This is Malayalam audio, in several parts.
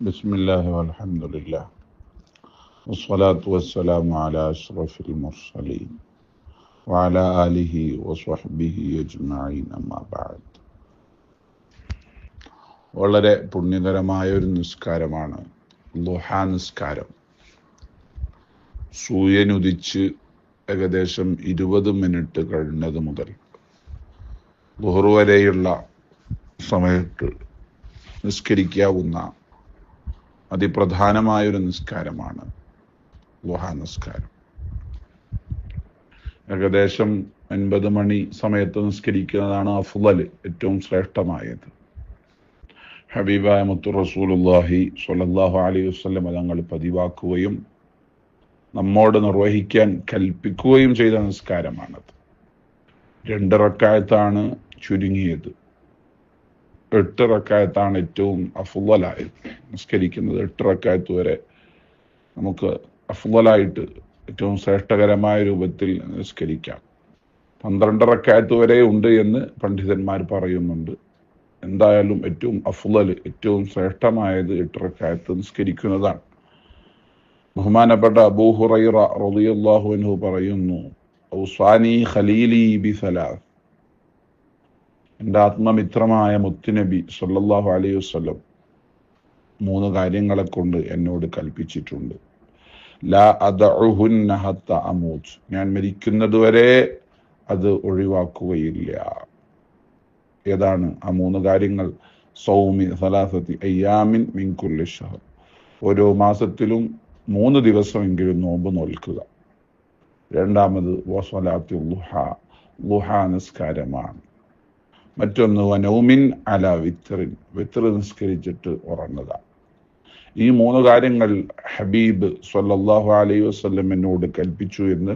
بسم الله والحمد لله والصلاة والسلام على أشرف المرسلين وعلى آله وصحبه أجمعين أما بعد വളരെ പുണ്യകരമായ ഒരു നിസ്കാരമാണ് ലുഹാ നിസ്കാരം സൂര്യൻ ഉദിച്ച് ഏകദേശം ഇരുപത് മിനിറ്റ് കഴിഞ്ഞത് മുതൽ ലുഹർ വരെയുള്ള സമയത്ത് നിസ്കരിക്കാവുന്ന അതിപ്രധാനമായൊരു നിസ്കാരമാണ്. ലുഹാ നിസ്കാരം. ഏകദേശം ഒൻപത് മണി സമയത്ത് നിസ്കരിക്കുന്നതാണ് അഫ്ലൽ ഏറ്റവും ശ്രേഷ്ഠമായത്. ഹബീബായ മുത്തു റസൂലുല്ലാഹി സ്വല്ലല്ലാഹു അലൈഹി വസല്ലം തങ്ങൾ പതിവാക്കുകയും നമ്മോട് നിർവഹിക്കാൻ കൽപ്പിക്കുകയും ചെയ്ത നിസ്കാരമാണത്. രണ്ട് റക്കായത്താണ് ചുരുങ്ങിയത്. എട്ട് റക്കായത്താണ് ഏറ്റവും അഫുലായത് നിസ്കരിക്കുന്നത്. എട്ട് റക്കായത്ത് വരെ നമുക്ക് അഫുദലായിട്ട് ഏറ്റവും ശ്രേഷ്ഠകരമായ രൂപത്തിൽ നിസ്കരിക്കാം. പന്ത്രണ്ട് റക്കായത്ത് വരെ ഉണ്ട് എന്ന് പണ്ഡിതന്മാർ പറയുന്നുണ്ട്. എന്തായാലും ഏറ്റവും അഫുദൽ ഏറ്റവും ശ്രേഷ്ഠമായത് എട്ട് റക്കായത്ത് നിസ്കരിക്കുന്നതാണ്. ബഹുമാനപ്പെട്ട അബൂഹുറൈറ റളിയല്ലാഹു അൻഹു പറയുന്നു ഔസാനി ഖലീലി ബി സലാസ് എന്റെ ആത്മമിത്രമായ മുത്തുനബി സൊല്ലാഹു അലൈഹി വസല്ലം മൂന്ന് കാര്യങ്ങളെ കൊണ്ട് എന്നോട് കൽപ്പിച്ചിട്ടുണ്ട്. ലാ അദഉഹുന്ന ഹത്ത അമൂത്ത്. ഞാൻ മരിക്കുന്നതുവരെ അത് ഒഴിവാക്കുകയില്ല. ഏതാണ് ആ മൂന്ന് കാര്യങ്ങൾ? സൗമി സലാസത്തി അയ്യാമിൻ മിൻ കുല്ലി ഷഹർ. ഓരോ മാസത്തിലും മൂന്ന് ദിവസമെങ്കിലും നോമ്പ് നോൽക്കുക. രണ്ടാമത് വസ്വലാത്തി ലുഹ. ലുഹ നിസ്കാരമാണ്. മറ്റൊന്ന് വനൗമിൻ അല വിത്തറിൻ വിത്തർ നിസ്കരിച്ചിട്ട് ഉറങ്ങുക. ഈ മൂന്ന് കാര്യങ്ങൾ ഹബീബ് സല്ലല്ലാഹു അലൈഹി വസ്ല്ലമിനോട് കൽപ്പിച്ചു എന്ന്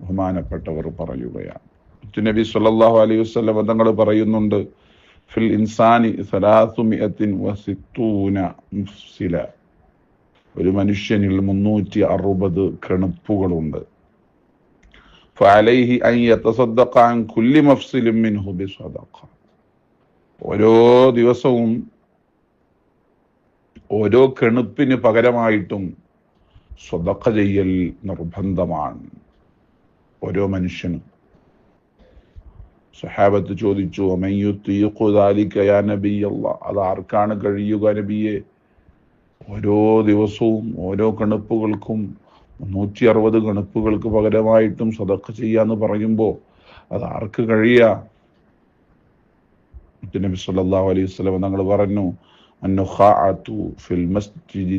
ബഹുമാനപ്പെട്ടവർ പറയുകയാണ്. നബി സല്ലല്ലാഹു അലൈഹി വസ്ല്ലം തങ്ങൾ പറയുന്നുണ്ട് ഫിൽ ഇൻസാനി സലാസുമിയത്തിൻ വസിത്തൂന മുഫ്സില. ഒരു മനുഷ്യനിൽ മുന്നൂറ്റി അറുപത് കിണപ്പുകളുണ്ട് ഫലൈഹി ഐ കുല്ലി മഫ്സിലും മിൻഹു ബിസദഖ. ഓരോ ദിവസവും ഓരോ കെണുപ്പിന് പകരമായിട്ടും സ്വതക്ക ചെയ്യൽ നിർബന്ധമാണ് ഓരോ മനുഷ്യനും. സഹാബത്ത് ചോദിച്ചു അത് ആർക്കാണ് കഴിയുക നബിയെ? ഓരോ ദിവസവും ഓരോ കണുപ്പുകൾക്കും മുന്നൂറ്റി അറുപത് കണുപ്പുകൾക്ക് പകരമായിട്ടും സ്വതക്ക ചെയ്യാന്ന് പറയുമ്പോൾ അത് ആർക്ക് കഴിയ? നബി സല്ലല്ലാഹു അലൈഹി വസല്ലം തങ്ങൾ പറഞ്ഞു ഫിൽ മസ്ജിദി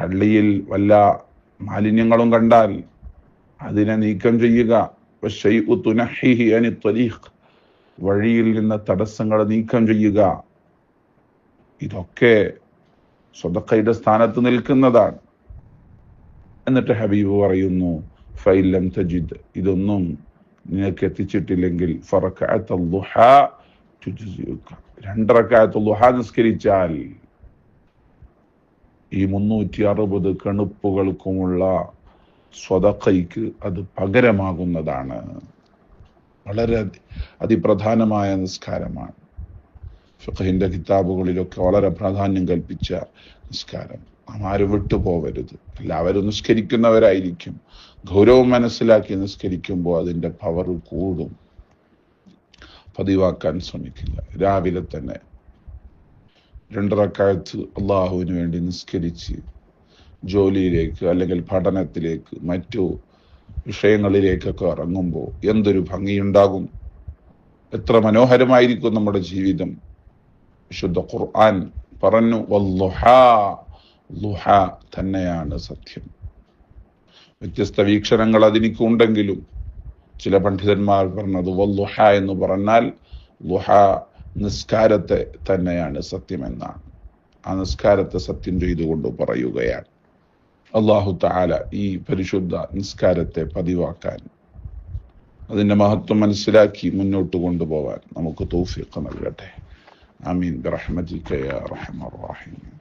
പള്ളിയിൽ വല്ല മാലിന്യങ്ങളും കണ്ടാൽ അതിനെ നീക്കം ചെയ്യുക. വഴിയിൽ നിന്ന് തടസ്സങ്ങൾ നീക്കം ചെയ്യുക. ഇതൊക്കെ സ്വതക്കയുടെ സ്ഥാനത്ത് നിൽക്കുന്നതാണ്. എന്നിട്ട് ഹബീബ് പറയുന്നു ഫൈലം തജിദ്. ഇതൊന്നും നിനക്ക് എത്തിച്ചിട്ടില്ലെങ്കിൽ രണ്ടറക്കായത്ത് ലുഹ നിസ്കരിച്ചാൽ ഈ മുന്നൂറ്റി അറുപത് കണുപ്പുകൾക്കുമുള്ള സ്വതക്കൈക്ക് അത് പകരമാകുന്നതാണ്. വളരെ അതിപ്രധാനമായ നിസ്കാരമാണ്. ഫിഖഹിന്റെ കിതാബുകളിലൊക്കെ വളരെ പ്രാധാന്യം കൽപ്പിച്ച നിസ്കാരം. ആരും വിട്ടുപോകരുത് എല്ലാവരും നിസ്കരിക്കുന്നവരായിരിക്കും. ഗൗരവം മനസ്സിലാക്കി നിസ്കരിക്കുമ്പോൾ അതിന്റെ പവർ കൂടും. പതിവാക്കാൻ ശ്രമിക്കില്ല. രാവിലെ തന്നെ രണ്ടറക്കാലത്ത് അള്ളാഹുവിന് വേണ്ടി നിസ്കരിച്ച് ജോലിയിലേക്ക് അല്ലെങ്കിൽ പഠനത്തിലേക്ക് മറ്റു വിഷയങ്ങളിലേക്കൊക്കെ ഇറങ്ങുമ്പോൾ എന്തൊരു ഭംഗിയുണ്ടാകും. എത്ര മനോഹരമായിരിക്കും നമ്മുടെ ജീവിതം. വിശുദ്ധ ഖുർആൻ പറഞ്ഞു ലുഹ തന്നെയാണ് സത്യം. വ്യത്യസ്ത വീക്ഷണങ്ങൾ അതിനിക്കുണ്ടെങ്കിലും ചില പണ്ഡിതന്മാർ പറഞ്ഞത് വല്ലുഹ എന്ന് പറഞ്ഞാൽ ലുഹ നിസ്കാരത്തെ തന്നെയാണ് സത്യമെന്നാണ്. ആ നിസ്കാരത്തെ സത്യം ചെയ്തുകൊണ്ട് പറയുകയാണ്. അള്ളാഹു താല ഈ പരിശുദ്ധ നിസ്കാരത്തെ പതിവാക്കാൻ അതിന്റെ മഹത്വം മനസ്സിലാക്കി മുന്നോട്ട് കൊണ്ടുപോകാൻ നമുക്ക് തൗഫീഖ് നൽകട്ടെ. ആമീൻ. ബിറഹ്മതിക യാ റഹ്മർ റഹീം.